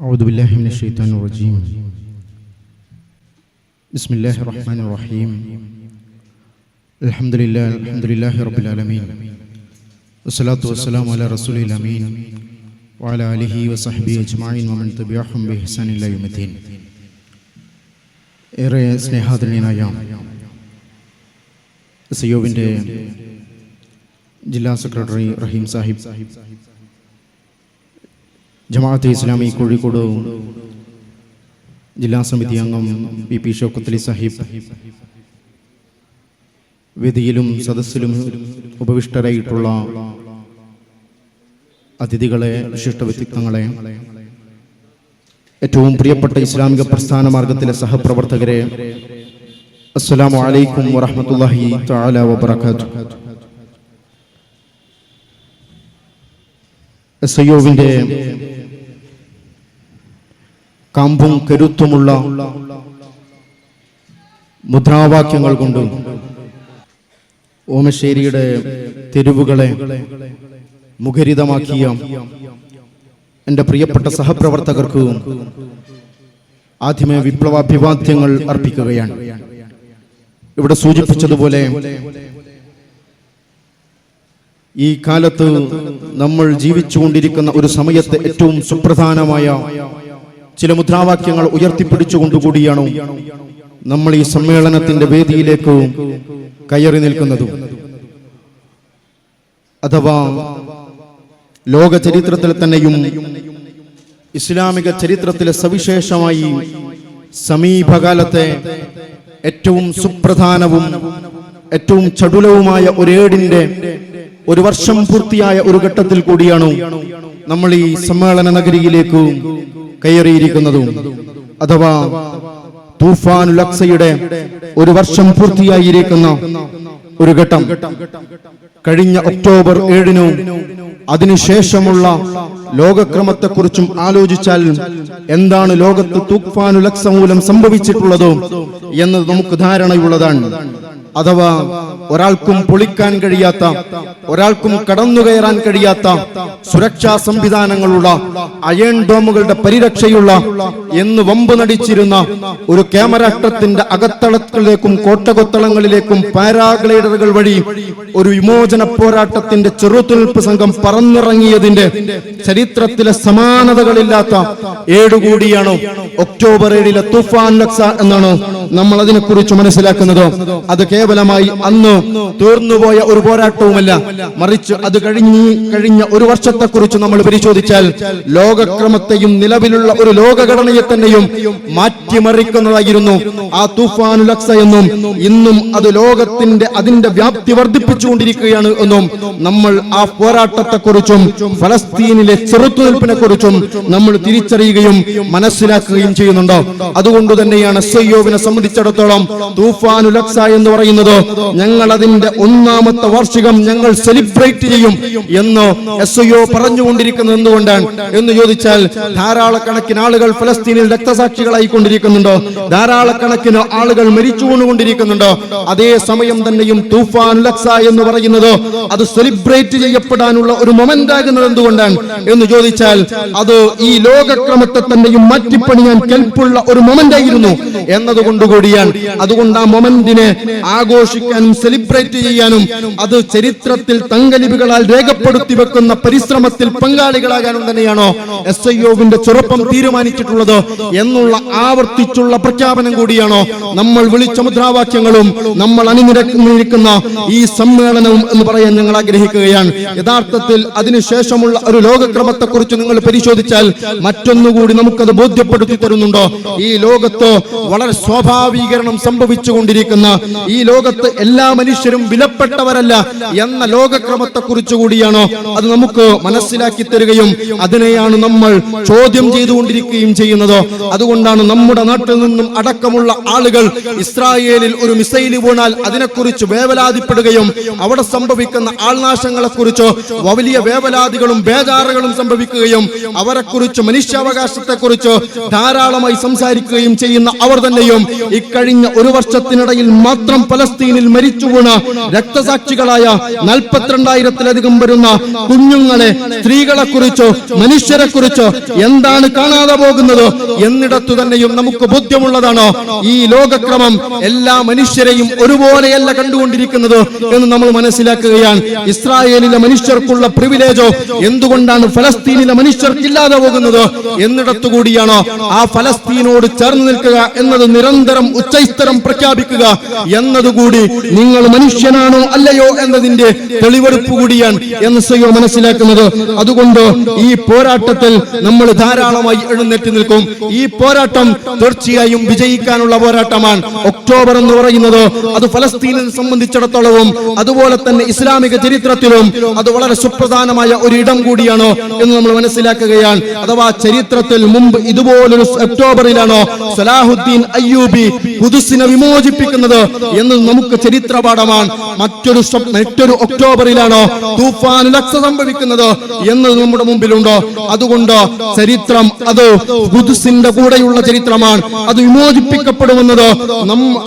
أعوذ بالله من الشيطان الرجيم بسم الله الرحمن الرحيم الحمد لله الحمد لله رب العالمين والصلاة والسلام على رسول الأمين وعلى آله وصحبه أجمعين ومن تبعهم بإحسان إلى يوم الدين ഏറെ സ്നേഹാദരണീയനായ സിയോവിൻ്റെ ജില്ലാ സെക്രട്ടറി റഹീം സാഹിബ് ജമാഅത്തെ ഇസ്ലാമി കോഴിക്കോട് ജില്ലാ സമിതി അംഗം പി പി ഷോക്കത്തലി സാഹിബ് വേദിയിലും സദസ്സിലും ഉപവിഷ്ടരായിട്ടുള്ള അതിഥികളെ വിശിഷ്ട വ്യക്തിത്വങ്ങളെ ഏറ്റവും പ്രിയപ്പെട്ട ഇസ്ലാമിക പ്രസ്ഥാന മാർഗത്തിലെ സഹപ്രവർത്തകരെ അസ്സലാമു അലൈക്കും വറഹ്മത്തുള്ളാഹി തആല വബറകാതുഹു. എസ് ഐഒവിന്റെ കാമ്പും കരുത്തുമുള്ള മുദ്രാവാക്യങ്ങൾ കൊണ്ട് ഓമശ്ശേരിയുടെ തെരുവുകളെ മുഖരിതമാക്കിയ എന്റെ പ്രിയപ്പെട്ട സഹപ്രവർത്തകർക്ക് ആദ്യമേ വിപ്ലവാഭിവാദ്യങ്ങൾ അർപ്പിക്കുകയാണ്. ഇവിടെ സൂചിപ്പിച്ചതുപോലെ ഈ കാലത്ത് നമ്മൾ ജീവിച്ചുകൊണ്ടിരിക്കുന്ന ഒരു സമയത്തെ ഏറ്റവും സുപ്രധാനമായ ചില മുദ്രാവാക്യങ്ങൾ ഉയർത്തിപ്പിടിച്ചുകൊണ്ടുകൂടിയാണ് നമ്മൾ ഈ സമ്മേളനത്തിന്റെ വേദിയിലേക്ക് കയറി നിൽക്കുന്നത്. അഥവാ ലോക ചരിത്രത്തിൽ തന്നെയും ഇസ്ലാമിക ചരിത്രത്തിലെ സവിശേഷമായി സമീപകാലത്തെ ഏറ്റവും സുപ്രധാനവും ഏറ്റവും ചടുലവുമായ ഒരേടിന്റെ ഒരു വർഷം പൂർത്തിയായ ഒരു ഘട്ടത്തിൽ കൂടിയാണ് നമ്മൾ ഈ സമ്മേളന നഗരിയിലേക്ക് കയറിയിരിക്കുന്നതും. അഥവാ തൂഫാനുൽ അക്സയുടെ ഒരു വർഷം പൂർത്തിയായിരിക്കുന്ന ഒരു ഘട്ടം. കഴിഞ്ഞ ഒക്ടോബർ ഏഴിനു അതിനുശേഷമുള്ള ലോകക്രമത്തെക്കുറിച്ചും ആലോചിച്ചാൽ എന്താണ് ലോകത്ത് തൂഫാനുൽ അക്സ മൂലം സംഭവിച്ചിട്ടുള്ളത് എന്ന് നമുക്ക് ധാരണയുള്ളതാണ്. അഥവാ ഒരാൾക്കും പൊളിക്കാൻ കഴിയാത്ത ഒരാൾക്കും കടന്നു കയറാൻ കഴിയാത്ത സുരക്ഷാ സംവിധാനങ്ങളുള്ള അയൺ ഡോമുകളുടെ പരിരക്ഷയുള്ള എന്ന് വമ്പ് നടിച്ചിരുന്ന ഒരു ക്യാമരാഷ്ട്രത്തിന്റെ അകത്തളത്തിലേക്കും കോട്ടകൊത്തളങ്ങളിലേക്കും പാരാഗ്ലൈഡറുകൾ വഴി ഒരു വിമോചന പോരാട്ടത്തിന്റെ ചെറുത്തുനിൽപ്പ് സംഘം പറന്നിറങ്ങിയതിന്റെ ചരിത്രത്തിലെ സമാനതകളില്ലാത്ത ഏടുകൂടിയാണ് ഒക്ടോബർ ഏഴിലെ തുഫാൻ ലക്സ എന്നാണ് നമ്മൾ അതിനെക്കുറിച്ച് മനസ്സിലാക്കുന്നത് അത് കേവലമായി അന്ന് തീർന്നുപോയ ഒരു പോരാട്ടവുമല്ല. മറിച്ച് അത് കഴിഞ്ഞ് കഴിഞ്ഞ ഒരു വർഷത്തെക്കുറിച്ച് നമ്മൾ പരിശോധിച്ചാൽ ലോകക്രമത്തെയും നിലവിലുള്ള ഒരു ലോകഘടനയെ തന്നെയും മാറ്റിമറിക്കുന്നതായിരുന്നു. ആ തുഫാനു ലക്സ എന്നും ഇന്നും അത് ലോകത്തിന്റെ അതിന്റെ വ്യാപ്തി വർദ്ധിപ്പിച്ചുകൊണ്ടിരിക്കുകയാണ് എന്നും നമ്മൾ ആ പോരാട്ടത്തെക്കുറിച്ചും ഫലസ്തീനിലെ ചെറുത്തുനിൽപ്പിനെ കുറിച്ചും നമ്മൾ തിരിച്ചറിയുകയും മനസ്സിലാക്കുകയും ചെയ്യുന്നുണ്ടോ. അതുകൊണ്ട് തന്നെയാണ് സയ്യോവിനെ സംബന്ധിച്ചിടത്തോളം തൂഫാനുലക്സ എന്ന് പറയുന്നത് ഞങ്ങൾ അതിന്റെ ഒന്നാമത്തെ വാർഷികം ഞങ്ങൾ സെലിബ്രേറ്റ് ചെയ്യും എന്ന് എസ് ഒ പറഞ്ഞുകൊണ്ടിരിക്കുന്നത് എന്തുകൊണ്ടാണ് എന്ന് ചോദിച്ചാൽ ധാരാളക്കണക്കിന് ആളുകൾ ഫലസ്തീനിൽ രക്തസാക്ഷികളായി കൊണ്ടിരിക്കുന്നുണ്ടോ ധാരാളക്കണക്കിന് ആളുകൾ മരിച്ചുകൊണ്ടുകൊണ്ടിരിക്കുന്നുണ്ട് അതേ സമയം തന്നെയും തൂഫാനുലക്സ ലക്സ എന്ന് പറയുന്നത് അത് സെലിബ്രേറ്റ് ചെയ്യപ്പെടാനുള്ള ഒരു മൊമെന്റ് ആകുന്നത് എന്തുകൊണ്ടാണ് എന്ന് ചോദിച്ചാൽ അത് ഈ ലോകക്രമത്തെ തന്നെയും മാറ്റിപ്പണിയാൻ കെൽപ്പുള്ള ഒരു മൊമെന്റ് ആയിരുന്നു എന്നതുകൊണ്ടുകൂടിയാണ് അതുകൊണ്ട് ആ മൊമെന്റിനെ ആഘോഷിക്കാനും സെലിബ്രേറ്റ് ചെയ്യാനും അത് ചരിത്രത്തിൽ തങ്കലിപികളാൽ രേഖപ്പെടുത്തി വെക്കുന്ന പരിശ്രമത്തിൽ പങ്കാളികളാകാനും തന്നെയാണോ എസ് ഐ ഒവിന്റെ ചെറുപ്പം തീരുമാനിച്ചിട്ടുള്ളത് എന്നുള്ള ആവർത്തിച്ചുള്ള പ്രഖ്യാപനം കൂടിയാണോ നമ്മൾ വിളിച്ച മുദ്രാവാക്യങ്ങളും നമ്മൾ അണിനിരക്കുന്ന ഈ സമ്മേളനവും എന്ന് പറയാൻ ഞങ്ങൾ ആഗ്രഹിക്കുകയാണ്. യഥാർത്ഥത്തിൽ അതിനുശേഷമുള്ള ഒരു ലോകക്രമത്തെ കുറിച്ച് നിങ്ങൾ പരിശോധിച്ചാൽ മറ്റൊന്നുകൂടി നമുക്കത് ബോധ്യപ്പെടുത്തി തരുന്നുണ്ടോ? ഈ ലോകത്ത് വളരെ സ്വാഭാവീകരണം സംഭവിച്ചുകൊണ്ടിരിക്കുന്ന ഈ ലോകത്ത് എല്ലാ മനുഷ്യരും വിലപ്പെട്ടവരല്ല എന്ന ലോകക്രമത്തെ കുറിച്ച് കൂടിയാണോ അത് നമുക്ക് മനസ്സിലാക്കി തരികയും അതിനെയാണ് നമ്മൾ ചോദ്യം ചെയ്തുകൊണ്ടിരിക്കുകയും ചെയ്യുന്നത്. അതുകൊണ്ടാണ് നമ്മുടെ നാട്ടിൽ നിന്നും അടക്കമുള്ള ആളുകൾ ഇസ്രായേലിൽ ഒരു മിസൈൽ വീണാൽ അതിനെക്കുറിച്ച് വേവലാതിപ്പെടുകയും അവിടെ സംഭവിക്കുന്ന ആൾനാശങ്ങളെ കുറിച്ച് വലിയ വേവലാതികളും ബേജാറുകളും സംഭവിക്കുകയും അവരെക്കുറിച്ച് മനുഷ്യാവകാശത്തെക്കുറിച്ച് ധാരാളമായി സംസാരിക്കുകയും ചെയ്യുന്ന അവർ തന്നെയും ഇക്കഴിഞ്ഞ ഒരു വർഷത്തിനിടയിൽ മാത്രം പലസ്തീനിൽ മരിച്ചു വീണ രക്തസാക്ഷികളായ നാൽപ്പത്തിരണ്ടായിരത്തിലധികം വരുന്ന കുഞ്ഞുങ്ങളെ സ്ത്രീകളെ കുറിച്ചോ മനുഷ്യരെ കുറിച്ചോ എന്താണ് കാണാതെ പോകുന്നത് എന്നിടത്തു തന്നെയും നമുക്ക് ബോധ്യമുള്ളതാണ് ഈ ലോകക്രമം എല്ലാ മനുഷ്യരെയും ഒരുപോലെയല്ല കണ്ടുകൊണ്ടിരിക്കുന്നത് എന്ന് നമ്മൾ മനസ്സിലാക്കുകയാണ്. ഇസ്രായേലിലെ മനുഷ്യർക്കുള്ള പ്രിവിലേജോ എന്തുകൊണ്ടാണ് ഫലസ്തീനിലെ മനുഷ്യർക്കില്ലാതെ പോകുന്നത്? എന്നിടത്തു കൂടിയാണോ ആ ഫലസ്തീനോട് ചേർന്ന് നിൽക്കുക എന്നത് നിരന്തരം ഉച്ചൈസ്തരം പ്രഖ്യാപിക്കുക എന്നതുകൂടി നിങ്ങൾ മനുഷ്യനാണോ അല്ലയോ എന്നതിന്റെ തെളിവെടുപ്പ് കൂടിയാണ് എന്ന് സയ്യോ മനസ്സിലാക്കുന്നത്. അതുകൊണ്ട് ഈ പോരാട്ടത്തിൽ നമ്മൾ ധാരാളമായി എഴുന്നേറ്റ് നിൽക്കും. ഈ പോരാട്ടം തീർച്ചയായും വിജയിക്കാനുള്ള പോരാട്ടമാണ്. ഒക്ടോബർ എന്ന് പറയുന്നത് അത് ഫലസ്തീനെ സംബന്ധിച്ചിടത്തോളവും അതുപോലെ തന്നെ ഇസ്ലാമിക ചരിത്രത്തിലും അത് വളരെ സുപ്രധാനമായ ഒരു ഇടം കൂടിയാണോ എന്ന് നമ്മൾ മനസ്സിലാക്കുകയാണ്. അഥവാ ചരിത്രത്തിൽ മുമ്പ് ഇതുപോലൊരു ഒക്ടോബറിലാണോ സലാഹുദ്ദീൻ അയ്യൂബി കുതുസിനെ വിമോചിപ്പിക്കുന്നത് എന്ന് നമുക്ക് ചരിത്ര പാഠമാണ് മറ്റൊരു മറ്റൊരു ഒക്ടോബറിലാണോ തൂഫാൻ ലക്ഷ സംഭവിക്കുന്നത് എന്ന് നമ്മുടെ മുമ്പിലുണ്ടോ. അതുകൊണ്ട് ചരിത്രം അത് കുതുസിന്റെ കൂടെയുള്ള ചരിത്രമാണ്. അത് വിമോചിപ്പിക്കപ്പെടുമെന്നത്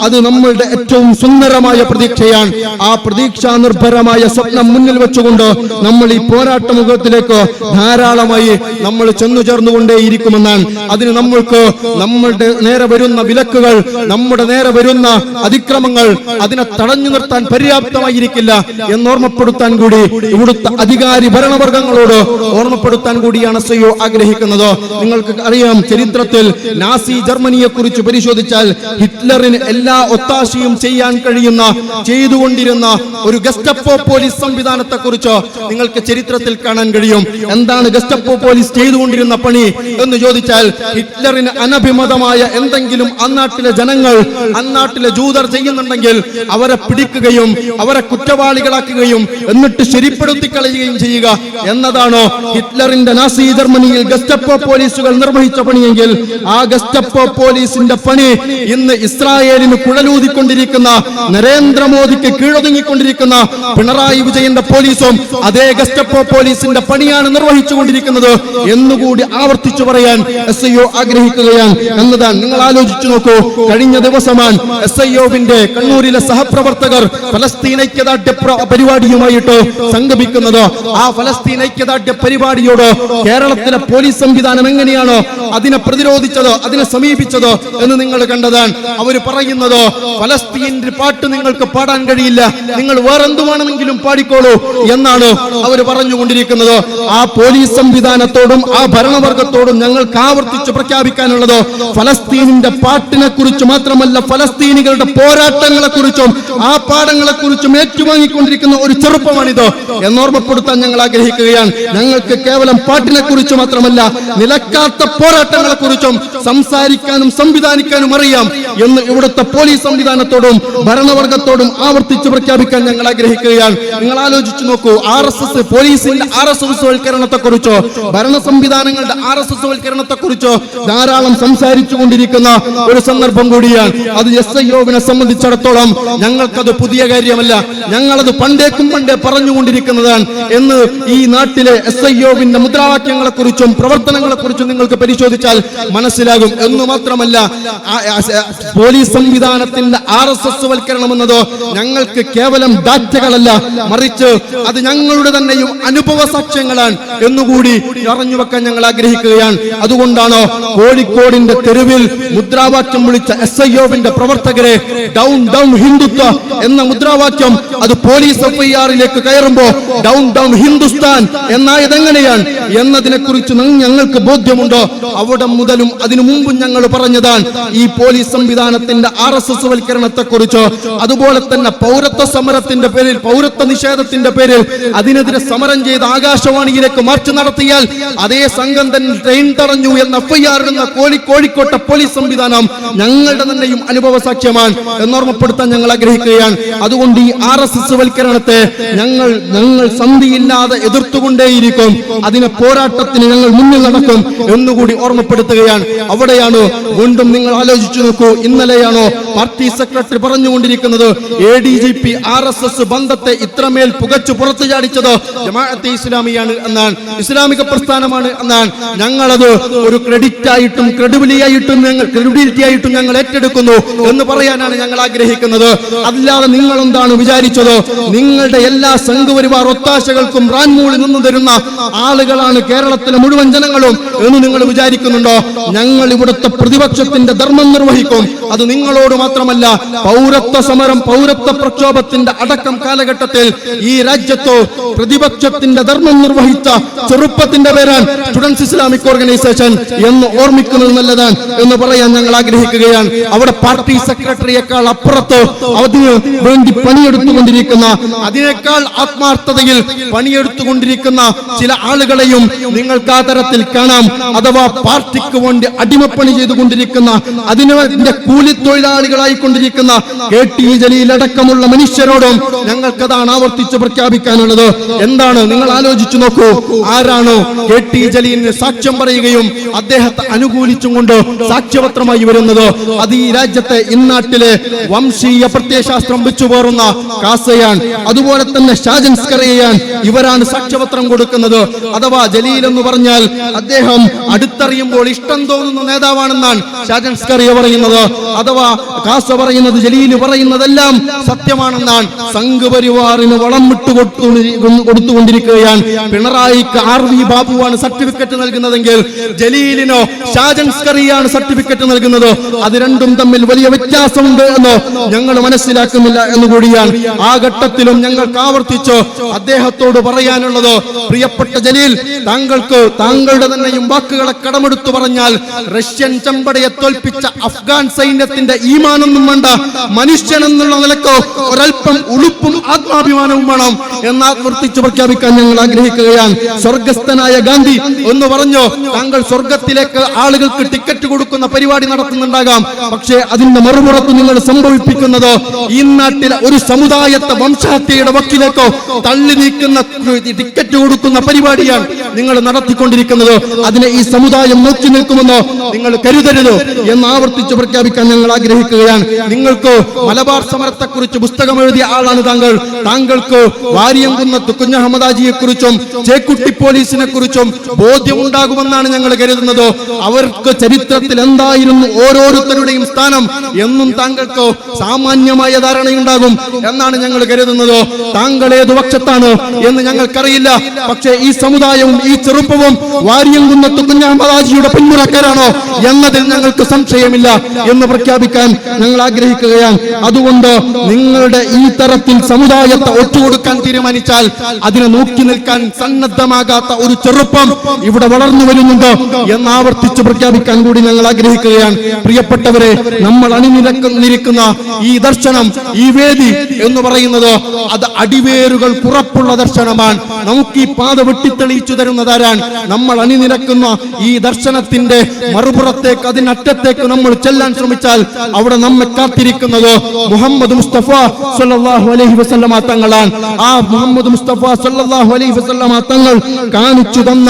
അത് നമ്മളുടെ ഏറ്റവും സുന്ദരമായ പ്രതീക്ഷയാണ്. ആ പ്രതീക്ഷാ നിർഭരമായ സ്വപ്നം മുന്നിൽ വെച്ചുകൊണ്ട് നമ്മൾ ഈ പോരാട്ട മുഖത്തിലേക്ക് ധാരാളമായി നമ്മൾ ചെന്നു ചേർന്നുകൊണ്ടേയിരിക്കുമെന്നാണ് അതിന് നമ്മൾക്ക് നമ്മളുടെ നേരെ വരുന്ന വിലക്കുകൾ നമ്മുടെ നേരെ വരുന്ന അതിക്രമങ്ങൾ അതിനെ തടഞ്ഞു നിർത്താൻ പര്യാപ്തമായിരിക്കില്ല എന്നോർമ്മപ്പെടുത്താൻ കൂടി ഇവിടുത്തെ അധികാരി ഭരണവർഗങ്ങളോട് ഓർമ്മപ്പെടുത്താൻ കൂടിയാണ് സയ്യോ ആഗ്രഹിക്കുന്നത്. നിങ്ങൾക്ക് അറിയാം ചരിത്രത്തിൽ നാസി ജർമ്മനിയെ കുറിച്ച് പരിശോധിച്ചാൽ ഹിറ്റ്ലറിന് എല്ലാ ഒത്താശയും ചെയ്യാൻ കഴിയുന്ന ചെയ്തുകൊണ്ടിരുന്ന ഒരു ഗസ്റ്റപ്പോ പോലീസ് സംവിധാനത്തെ കുറിച്ച് നിങ്ങൾക്ക് ചരിത്രത്തിൽ കാണാൻ കഴിയും. എന്താണ് ഗസ്റ്റപ്പോ പോലീസ് ചെയ്തുകൊണ്ടിരുന്ന പണി എന്ന് ചോദിച്ചാൽ ഹിറ്റ്ലറിന് അനഭിമതമായ എന്തെങ്കിലും അന്നാട്ടിലെ ജനങ്ങൾ അന്നാട്ടിലെ ജൂതർ ചെയ്യുന്നുണ്ടെങ്കിൽ അവരെ പിടിക്കുകയും അവരെ കുറ്റവാളികളാക്കുകയും എന്നിട്ട് ശരിപ്പെടുത്തി കളയുകയും ചെയ്യുക എന്നതാണോ ഹിറ്റ്ലറിന്റെ നാസി ജർമ്മനിയിൽ ഗസ്റ്റപ്പോ പോലീസുകൾ നിർവഹിച്ച പണിയെങ്കിൽ ആ ഗസ്റ്റപ്പോ പോലീസിന്റെ പണി ഇന്ന് ഇസ്രായേലിന് കുഴലൂതിക്കൊണ്ടിരിക്കുന്ന നരേന്ദ്രമോദിക്ക് കീഴൊതുങ്ങിക്കൊണ്ടിരിക്കുന്ന പിണറായി വിജയന്റെ പോലീസും അതേ ഗസ്റ്റപ്പോ പോലീസിന്റെ പണിയാണ് നിർവഹിച്ചുകൊണ്ടിരിക്കുന്നത് എന്നുകൂടി ആവർത്തിച്ചു പറയാൻ എസ് ഐ ആഗ്രഹിക്കുകയാണ് എന്നതാണ്. നിങ്ങൾ ആലോചിച്ചു നോക്കൂ. കഴിഞ്ഞ ദിവസമാണ് എസ് ഐ ഒവിന്റെ കണ്ണൂരിലെ സഹപ്രവർത്തകർ ഫലസ്തീൻ ഐക്യദാർഢ്യ പ്ര- പരിപാടിയുമായിട്ട് സംഗമിക്കുന്നത് ആ ഫലസ്തീൻ ഐക്യദാർഢ്യ പരിപാടിയോട് കേരളത്തിലെ പോലീസ് സംവിധാനം എങ്ങനെയാണ് അതിനെ പ്രതിരോധിച്ചത് അതിനെ സമീപിച്ചത് എന്ന് നിങ്ങൾ കണ്ടതാണ്. അവർ പറയുന്നത് ഫലസ്തീന്റെ പാട്ട് നിങ്ങൾക്ക് പാടാൻ കഴിയില്ല. നിങ്ങൾ വേറെന്ത് വേണമെങ്കിലും പാടിക്കോളൂ എന്നാണ് അവർ പറഞ്ഞുകൊണ്ടിരിക്കുന്നത്. ആ പോലീസ് സംവിധാനത്തോടും ആ ഭരണവർഗത്തോടും ഞങ്ങൾക്ക് ആവർത്തിച്ച് പ്രഖ്യാപിക്കാനുള്ളത് ഫലസ്തീനിന്റെ പാട്ടിനെ കുറിച്ച് മാത്രമല്ല ഫലസ്തീനികളുടെ പോരാട്ടങ്ങളെ കുറിച്ചും ആ പാഠങ്ങളെ കുറിച്ചും ഏറ്റുവാങ്ങിക്കൊണ്ടിരിക്കുന്ന ഒരു ചെറുപ്പമാണിത്. എന്നോർമ്മപ്പെടുത്താൻ ഞങ്ങൾ ആഗ്രഹിക്കുകയാണ്. ഞങ്ങൾക്ക് കേവലം പാട്ടിനെ കുറിച്ച് മാത്രമല്ല നിലക്കാത്ത പോരാട്ടങ്ങളെ കുറിച്ചും സംസാരിക്കാനും സംവിധാനിക്കാനും അറിയാം എന്ന് ഇവിടുത്തെ പോലീസ് സംവിധാനത്തോടും ഭരണവർഗത്തോടും ആവർത്തിച്ച് പ്രഖ്യാപിക്കാൻ ഞങ്ങൾ ആഗ്രഹിക്കുകയാണ്. നിങ്ങൾ ആലോചിച്ചു നോക്കൂ ആർ എസ് എസ് പോലീസിന്റെ ആർ എസ് എസ് വൽക്കരണത്തെ കുറിച്ചോ ഭരണ സംവിധാനങ്ങളുടെ ആർ എസ് എസ് വൽക്കരണത്തെ കുറിച്ചോ ധാരാളം സംസാരിച്ചു കൊണ്ടിരിക്കുന്ന ഒരു സന്ദർഭം കൂടിയാണ് അത് എസ് ഐ യോവിനെ സംബന്ധിച്ചിടത്തോളം ഞങ്ങൾക്കത് പുതിയ കാര്യമല്ല. ഞങ്ങളത് പണ്ടേക്കും പണ്ടേ പറഞ്ഞുകൊണ്ടിരിക്കുന്നതാണ് എന്ന് ഈ നാട്ടിലെ എസ് ഐ യോവിന്റെ മുദ്രാവാക്യങ്ങളെ കുറിച്ചും പ്രവർത്തനങ്ങളെ കുറിച്ചും നിങ്ങൾക്ക് പരിശോധിച്ചാൽ മനസ്സിലാകും. എന്ന് മാത്രമല്ല പോലീസ് സംവിധാനത്തിന്റെ ആർ എസ് എസ് വൽക്കരണം എന്നത് ഞങ്ങൾക്ക് കേവലം ഡാറ്റകളല്ല. മറിച്ച് അത് ഞങ്ങളുടെ തന്നെയും അനുഭവ സാക്ഷ്യങ്ങളാണ് എന്നുകൂടി അറിഞ്ഞു വെക്കാൻ ഞങ്ങൾ ആഗ്രഹിക്കുകയാണ്. അതുകൊണ്ടാണോ കോഴിക്കോടിന്റെ തെരുവിൽ മുദ്രാവാക്യം എസ് ഐ ഒവിന്റെ പ്രവർത്തകരെ ഡൗൺ ഡൗൺ ഹിന്ദുത്വ എന്ന മുദ്രാവാക്യം അത് പോലീസ് എഫ് ഐ ആറിലേക്ക് കയറുമ്പോ ഡൗൺ ഡൗൺ ഹിന്ദുസ്ഥാൻ എന്നായത് എങ്ങനെയാണ് എന്നതിനെ കുറിച്ച് ഞങ്ങൾക്ക് ബോധ്യമുണ്ടോ? അവിടെ മുതലും അതിനു മുമ്പും ഞങ്ങൾ പറഞ്ഞതാണ് ഈ പോലീസ് സംവിധാനത്തിന്റെ ആർ എസ് എസ് വൽക്കരണത്തെ കുറിച്ച് അതുപോലെ തന്നെ പൗരത്വ സമരത്തിന്റെ പേരിൽ പൗരത്വ നിഷേധത്തിന്റെ പേരിൽ അതിനെതിരെ സമരം ചെയ്ത് ആകാശവാണിയിലേക്ക് മാർച്ച് നടത്തിയാൽ അതേ സംഘം തന്നെ ട്രെയിൻ തടഞ്ഞു എന്ന എഫ് ഐ ആർ എന്ന കോഴിക്കോട്ടെ പോലീസ് സംവിധാനം ഞങ്ങളുടെ തന്നെയും അനുഭവ സാക്ഷ്യമാണ് എന്നോർമ്മപ്പെടുത്താൻ ഞങ്ങൾ ആഗ്രഹിക്കുകയാണ്. അതുകൊണ്ട് ഈ ആർ എസ് എസ് വൽക്കരണത്തെ ഞങ്ങൾ ഞങ്ങൾ സന്ധിയില്ലാതെ എതിർത്തുകൊണ്ടേയിരിക്കും. അതിനെ പോരാട്ടത്തിന് ഞങ്ങൾ മുന്നിൽ നടക്കും എന്നുകൂടി ഓർമ്മപ്പെടുത്തുകയാണ്. അവിടെയാണ്? വീണ്ടും നിങ്ങൾ ആലോചിച്ചു നോക്കൂ ഇന്നലെയാണോ? പാർട്ടി സെക്രട്ടറി പറഞ്ഞുകൊണ്ടിരിക്കുന്നത് A D G P R S S ബന്ധത്തെ ഇത്രമേൽ പുകച്ചു പുറത്തു ചാടിച്ചത് ജമാഅത്തെ ഇസ്ലാമിയാണ് എന്നാണ്. ഇസ്ലാമിക പ്രസ്ഥാനമാണ് എന്നാണ്. ഞങ്ങളത് ഒരു ക്രെഡിറ്റ് ആയിട്ടും ക്രെഡിബിലി ആയിട്ടും ഞങ്ങൾ ക്രെഡിബിലിറ്റി ആയിട്ടും ഞങ്ങൾ ഏറ്റെടുക്കുന്നു എന്ന് പറയാനാണ് ഞങ്ങൾ ആഗ്രഹിക്കുന്നത്. അല്ലാതെ നിങ്ങൾ എന്താണ് വിചാരിച്ചത്? നിങ്ങളുടെ എല്ലാ സംഘപരിവാർ ഒത്താശകൾക്കും റാൻമൂളിൽ നിന്ന് തരുന്ന ആളുകളാണ് കേരളത്തിലെ മുഴുവൻ ജനങ്ങളും എന്ന് നിങ്ങൾ വിചാരിക്കുന്നുണ്ടോ? ഞങ്ങൾ ഇവിടുത്തെ പ്രതിപക്ഷത്തിന്റെ ധർമ്മം നിർവഹിക്കും. അത് നിങ്ങളോട് മാത്രമല്ല പൗരത്വ സമരം പൗരത്വ പ്രക്ഷോഭത്തിന്റെ അടക്കം കാലഘട്ടത്തിൽ ഈ രാജ്യത്ത് പ്രതിപക്ഷത്തിന്റെ ധർമ്മം നിർവഹിച്ച ചെറുപ്പത്തിന്റെ പേരാണ് സ്റ്റുഡൻസ് ഇസ്ലാമിക് ഓർഗനൈസേഷൻ എന്ന് ഓർമ്മിക്കുന്നത് നല്ലതാണ് എന്ന് പറയാൻ ഞങ്ങൾ ആഗ്രഹിക്കുകയാണ്. അവിടെ പാർട്ടി സെക്രട്ടറിയേക്കാൾ അപ്പുറത്ത് അതിന് വേണ്ടി പണിയെടുത്തുകൊണ്ടിരിക്കുന്ന അതിനേക്കാൾ ആത്മാർത്ഥതയിൽ പണിയെടുത്തുകൊണ്ടിരിക്കുന്ന ചില ആളുകളെയും നിങ്ങൾക്ക് ആ തരത്തിൽ കാണാം. അഥവാ പാർട്ടിക്ക് വേണ്ടി അടിമപ്പണി ചെയ്തുകൊണ്ടിരിക്കുന്ന അതിനെ കൂലിത്തൊഴിലാളികളായി കൊണ്ടിരിക്കുന്ന കെ ടി ജലീലടക്കമുള്ള മനുഷ്യരോടും ഞങ്ങൾക്കതാണ് ആവർത്തിച്ച് പ്രഖ്യാപിക്കാനുള്ളത്. എന്താണ്? നിങ്ങൾ ആലോചിച്ചു നോക്കൂ. ആരാണോ കെ ടി ജലീലിന് സാക്ഷ്യം പറയുകയും അദ്ദേഹത്തെ അനുകൂലിച്ചും കൊണ്ട് സാക്ഷ്യപത്രമായി വരുന്നത്? അത് ഈ രാജ്യത്തെ ഇന്നാട്ടിലെ വംശീയ പ്രത്യയശാസ്ത്രം വെച്ചുപോറുന്ന കാസയാൻ അതുപോലെ തന്നെ ഷാജൻസ്കറിയാൻ ഇവരാണ് സാക്ഷ്യപത്രം കൊടുക്കുന്നത്. അഥവാ ജലീൽ എന്ന് പറഞ്ഞാൽ അദ്ദേഹം അടുത്തറിയുമ്പോൾ ഇഷ്ടം തോന്നുന്ന നേതാവാണെന്നാണ് ഷാജൻസ്കറിയ പറയുന്നത്. അഥവാ കാസ പറയുന്നത് ജലീൽ പറയുന്നതെല്ലാം സത്യമാണെന്നാണ്. സംഘപരിവാറിന് വളം വിട്ടു കൊടുത്തു- കൊടുത്തുകൊണ്ടിരിക്കുകയാണ്. പിണറായിക്ക് ആർ വി ബാബുവാണ് സർട്ടിഫിക്കറ്റ് നൽകുന്നതെങ്കിൽ ജലീലിനോ ഷാജൻസ്കറിയാണ് സർട്ടിഫിക്കറ്റ് നൽകുന്നത്. അത് രണ്ടും തമ്മിൽ വലിയ വ്യത്യാസമുണ്ട് എന്ന് ഞങ്ങൾ മനസ്സിലാക്കുന്നില്ല എന്ന് കൂടിയാണ്. ആ ഘട്ടത്തിലും ഞങ്ങൾ ആവർത്തിച്ച് അദ്ദേഹത്തോട് പറയാനുള്ളത് പ്രിയപ്പെട്ട ജലീൽ താങ്കൾക്ക് താങ്കളുടെ തന്നെയും വാക്കുകളെ കടമെടുത്തു പറഞ്ഞാൽ റഷ്യൻ ചെമ്പടയെ തോൽപ്പിച്ച അഫ്ഗാൻ സൈന്യത്തിന്റെ ഈമാനൊന്നും വേണ്ട. മനുഷ്യൻ എന്നുള്ള നിലയ്ക്ക് ഒരൽപ്പം ഉളുപ്പും ആത്മാഭിമാനവും വേണം. എന്ന് ആവർത്തിച്ച് പ്രഖ്യാപിക്കാൻ ഞങ്ങൾ ആഗ്രഹിക്കുകയാണ്. സ്വർഗസ്ഥനായ ഗാന്ധി എന്ന് പറഞ്ഞു താങ്കൾ സ്വർഗത്തിലേക്ക് ആളുകൾക്ക് ടിക്കറ്റ് കൊടുക്കുന്ന പരിപാടി നടത്തുന്നുണ്ടാകാം. പക്ഷേ അതിന്റെ മറുപുറത്ത് നിങ്ങൾ സംഭവിപ്പിക്കുന്നത് ഈ നാട്ടിലെ ഒരു സമുദായത്തെ വംശഹത്യയുടെ വക്കിലേക്കോ തള്ളി നീക്കുന്ന ടിക്കറ്റ് കൊടുക്കുന്ന പരിപാടിയാണ് നിങ്ങൾ നടത്തിക്കൊണ്ടിരിക്കുന്നത്. അതിനെ ഈ സമുദായം നോക്കി നിൽക്കുമെന്നോ നിങ്ങൾ കരുതരുത് എന്ന് ആവർത്തിച്ച് പ്രഖ്യാപിക്കാൻ ഞങ്ങൾ ആഗ്രഹിക്കുകയാണ് നിങ്ങൾക്ക് മലബാർ സമരത്തെക്കുറിച്ച് പുസ്തകം എഴുതിയ ആളാണ് താങ്കൾ. താങ്കൾക്ക് വാരിയംകുന്നത്ത് കുഞ്ഞഹമ്മദാജിയെ കുറിച്ചും ചേക്കുട്ടി പോലീസിനെ കുറിച്ചും ബോധ്യമുണ്ടാകുമെന്നാണ് ഞങ്ങൾ കരുതുന്നത്. അവർക്ക് ചരിത്രത്തിൽ എന്തായിരുന്നു ഓരോരുത്തരുടെയും സ്ഥാനം എന്നും താങ്കൾക്ക് സാമാന്യമായ ധാരണയുണ്ടാകും എന്നാണ് ഞങ്ങൾ കരുതുന്നത്. താങ്കൾ ഏത് പക്ഷത്താണ് എന്ന് ഞങ്ങൾക്കറിയില്ല. പക്ഷേ ഈ സമുദായവും ഈ ചെറുപ്പവും വാരിയംകുന്നത്ത് കുഞ്ഞഹമ്മദാജിയുടെ പിന്മുറക്കാരാണോ എന്നതിൽ ഞങ്ങൾക്ക് സംശയമില്ല എന്ന് പ്രഖ്യാപിക്കാൻ ഞങ്ങൾ ആഗ്രഹിക്കുകയാണ്. അതുകൊണ്ട് നിങ്ങളുടെ ഈ തരത്തിൽ സമുദായത്തെ ഒറ്റുകൊടുക്കാൻ തീരുമാനിച്ചാൽ അതിനെ നോക്കി നിൽക്കാൻ സന്നദ്ധമാകാത്ത ഒരു ചെറുപ്പം ഇവിടെ വളർന്നു വരുന്നുണ്ട് എന്ന് ആവർത്തിച്ച് പ്രഖ്യാപിക്കാൻ കൂടി ഞങ്ങൾ ആഗ്രഹിക്കുകയാണ്. പ്രിയപ്പെട്ടവരെ നമ്മൾ അണിനിരക്കുന്നിരിക്കുന്ന ഈ ദർശനം ഈ വേദി എന്ന് പറയുന്നത് അത് അടിവേരുകൾ പുറപ്പുള്ള ദർശനമാണ്. നമുക്ക് ഈ പാത വെട്ടിത്തെളിയിച്ചു തരുന്നതാരാണ്? നമ്മൾ അണിനിരക്കുന്ന ഈ ദർശനത്തിന്റെ മറുപുറത്തേക്ക് അതിനറ്റത്തേക്ക് നമ്മൾ ചെല്ലാൻ ശ്രമിച്ചാൽ അവിടെ നമ്മെ കാത്തിരിക്കുന്നത് മുഹമ്മദ് മുസ്തഫ സല്ലല്ലാഹു അലൈഹി വസല്ലമ തങ്ങളാണ്. ആ മുഹമ്മദ് മുസ്തഫ സല്ലല്ലാഹു അലൈഹി വസല്ലമ തങ്ങൾ കാണിച്ചു തന്ന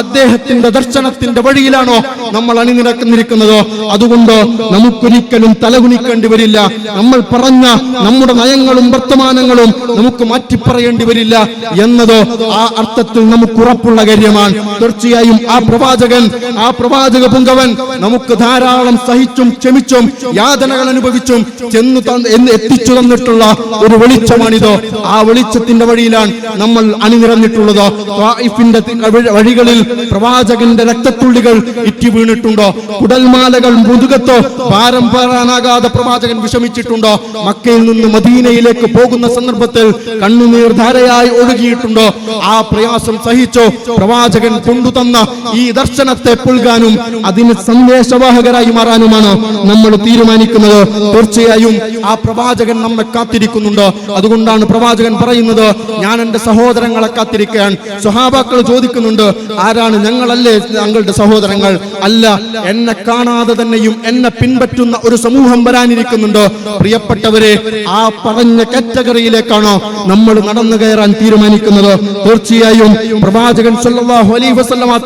അദ്ദേഹത്തിന്റെ ദർശനത്തിന്റെ വഴിയിലാണോ നമ്മൾ അണിനിരക്കുന്നിരിക്കുന്നത് അതുകൊണ്ട് നമുക്കൊരിക്കലും തലകുനിക്കേണ്ടി വരില്ല. നമ്മൾ പറഞ്ഞ നമ്മുടെ നയങ്ങളും വർത്തമാനങ്ങളും നമുക്ക് മാറ്റി പറയേണ്ടി വരില്ല എന്നത് ആ അർത്ഥത്തിൽ നമുക്ക് ഉറപ്പുള്ള കാര്യമാണ്. തീർച്ചയായും ആ പ്രവാചകൻ ആ പ്രവാചക പുങ്കവൻ നമുക്ക് ധാരാളം സഹിച്ചും ക്ഷമിച്ചും യാതനകൾ അനുഭവിച്ചും ചെന്നു എന്ന് എത്തിച്ചു തന്നിട്ടുള്ള ഒരു വെളിച്ചമാണിത്. ആ വെളിച്ചത്തിന്റെ വഴിയിലാണ് നമ്മൾ അണിനിറഞ്ഞിട്ടുള്ളത് ത്വായിഫിന്റെ വഴികളിൽ പ്രവാചകന്റെ രക്തത്തുള്ളികൾ ഇറ്റി വീണിട്ടുണ്ടോ. കുടൽമാലകൾ മുതുകത്തോ ഭാരം പാറാനാകാതെ പ്രവാചകൻ വിഷമിച്ചിട്ടുണ്ടോ. മക്കയിൽ നിന്ന് മദീനയിലേക്ക് പോകുന്ന സന്ദർഭത്തിൽ കണ്ണുനീർ ധാരയായി ഒഴുകിയിട്ടുണ്ടോ. ആ പ്രയാസം സഹിച്ചോ പ്രവാചകൻ കൊണ്ടുതന്ന ഈ ദർശനത്തെ പുൽകാനും അതിന് സന്ദേശവാഹകരായി മാറാനുമാണ് നമ്മൾ തീരുമാനിക്കുന്നത്. തീർച്ചയായും ആ പ്രവാചകൻ നമ്മെ കാത്തിരിക്കുന്നുണ്ട്. അതുകൊണ്ടാണ് പ്രവാചകൻ പറയുന്നത് ഞാൻ എന്റെ സഹോദരങ്ങളെ കാത്തിരിക്കാൻ. സ്വഹാബാക്കൾ ചോദിക്കുന്നുണ്ട് ആരാണ് ഞങ്ങളല്ലേ ഞങ്ങളുടെ സഹോദരങ്ങൾ? അല്ല എന്നെ കാണാതെ തന്നെയും എന്നെ പിൻപറ്റുന്ന ഒരു സമൂഹം വരാനിരിക്കുന്നുണ്ട്. പ്രിയപ്പെട്ടവരെ ആ പറഞ്ഞ കാറ്റഗറിയിലേക്കാണോ നമ്മൾ നടന്നു കയറാൻ തീരുമാനിക്കുന്നത്. തീർച്ചയായും പ്രവാചകൻ സല്ലല്ലാഹു അലൈഹി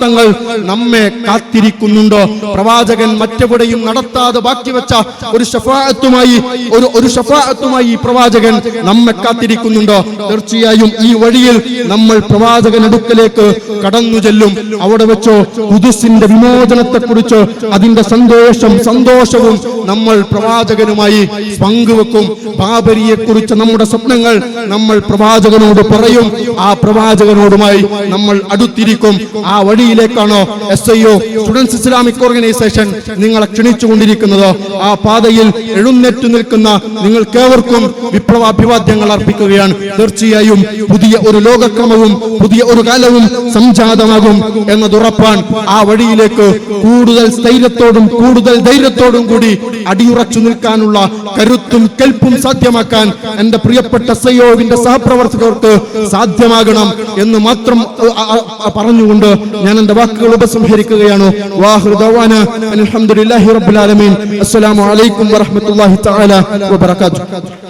തങ്ങൾ നമ്മെ കാത്തിരിക്കുന്നുണ്ട്. പ്രവാചകൻ മറ്റെവിടെയും നടത്താതെ ബാക്കി വെച്ച ഒരു ഷഫാഅത്തുമായി ഒരു ഒരു ഷഫാഅത്തുമായി പ്രവാചകൻ നമ്മെ കാത്തിരിക്കുന്നുണ്ടോ? തീർച്ചയായും ഈ വഴിയിൽ നമ്മൾ പ്രവാചകൻ അടുക്കലേക്ക് കടന്നു ചെല്ലും. അവിടെ വെച്ചോ കുതിസിന്റെ വിമോചനത്തെ കുറിച്ച് അതിന്റെ സന്തോഷം സന്തോഷവും നമ്മൾ പ്രവാചകനുമായി പങ്കുവെക്കും. ബാബരിയെ കുറിച്ച് നമ്മുടെ സ്വപ്നങ്ങൾ നമ്മൾ പ്രവാചകനോട് പറയും. ആ പ്രവാചകനോടുമായി നമ്മൾ അടുത്തിരിക്കും. ആ വഴിയിലേക്കാണോ S I O students Islamic organisation നിങ്ങളെ ക്ഷണിച്ചുകൊണ്ടിരിക്കുന്നത്. ആ പാതയിൽ എഴുന്നേറ്റ് നിൽക്കുന്ന നിങ്ങൾക്കേവർക്കും വിപ്ലവാഭിവാദ്യങ്ങൾ അർപ്പിക്കുകയാണ്. തീർച്ചയായും പുതിയ ഒരു ലോകക്രമവും പുതിയ ഒരു കാലവും സംജാതമാകും എന്നതുറപ്പാൻ ആ വഴിയിലേക്ക് കൂടുതൽ സ്ഥൈര്യത്തോടും കൂടുതൽ ധൈര്യത്തോടും കൂടി അടിയുറച്ചു നിൽക്കാനുള്ള കരുത്തും കെൽപ്പും സാധ്യമാക്കാൻ എന്റെ പ്രിയപ്പെട്ട സയോവിന്റെ സഹപ്രവർത്തകർക്ക് സാധ്യമാകണം എന്ന് മാത്രം പറഞ്ഞുകൊണ്ട് ഞാൻ എന്റെ വാക്കുകൾ ഉപസംഹരിക്കുകയാണ്. വാഹു ദവാന അൽഹംദുലില്ലാഹി റബ്ബിൽ ആലമീൻ. അസ്സലാമു അലൈക്കും വറഹ്മത്തുള്ളാഹി തആല വബറകാതുഹു.